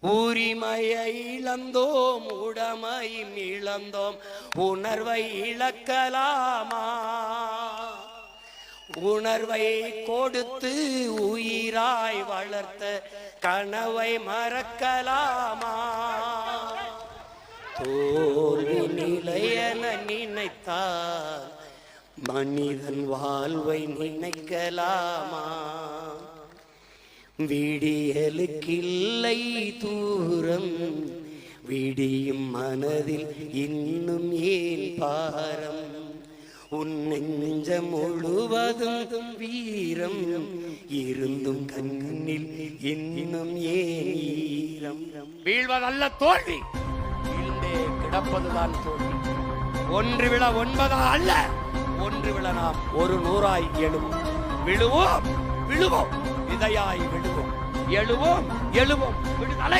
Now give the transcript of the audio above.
உரிமையை இழந்தோம் உடமையும் இழந்தோம் உணர்வை இழக்கலாமா? உணர்வை கொடுத்து உயிராய் வளர்த்த கனவை மறக்கலாமா? தோல்வி நிலையென நினைத்தால் மனிதன் வாழ்வை நினைக்கலாமா? விடியலுக்கில்லை தூரம். விடியும் மனதில் இன்னும் ஏன் பாரம்? உன் நெஞ்சம் முழுவதும் வீரம். இருந்தும் கண்ணில் இன்னும் ஏன் வீழ்வதல்ல தோல்வி. வீழ்ந்தே கிடப்பதுதான் தோல்வி. ஒன்று விழ ஒன்பதா அல்ல. ஒன்று விழ நாம் ஒரு நூறாய் எழுவோம் விழுவோம் விழுவோம். விதையாய் விழுவோம் எழுவோம் எழுவோம். விடுதலை.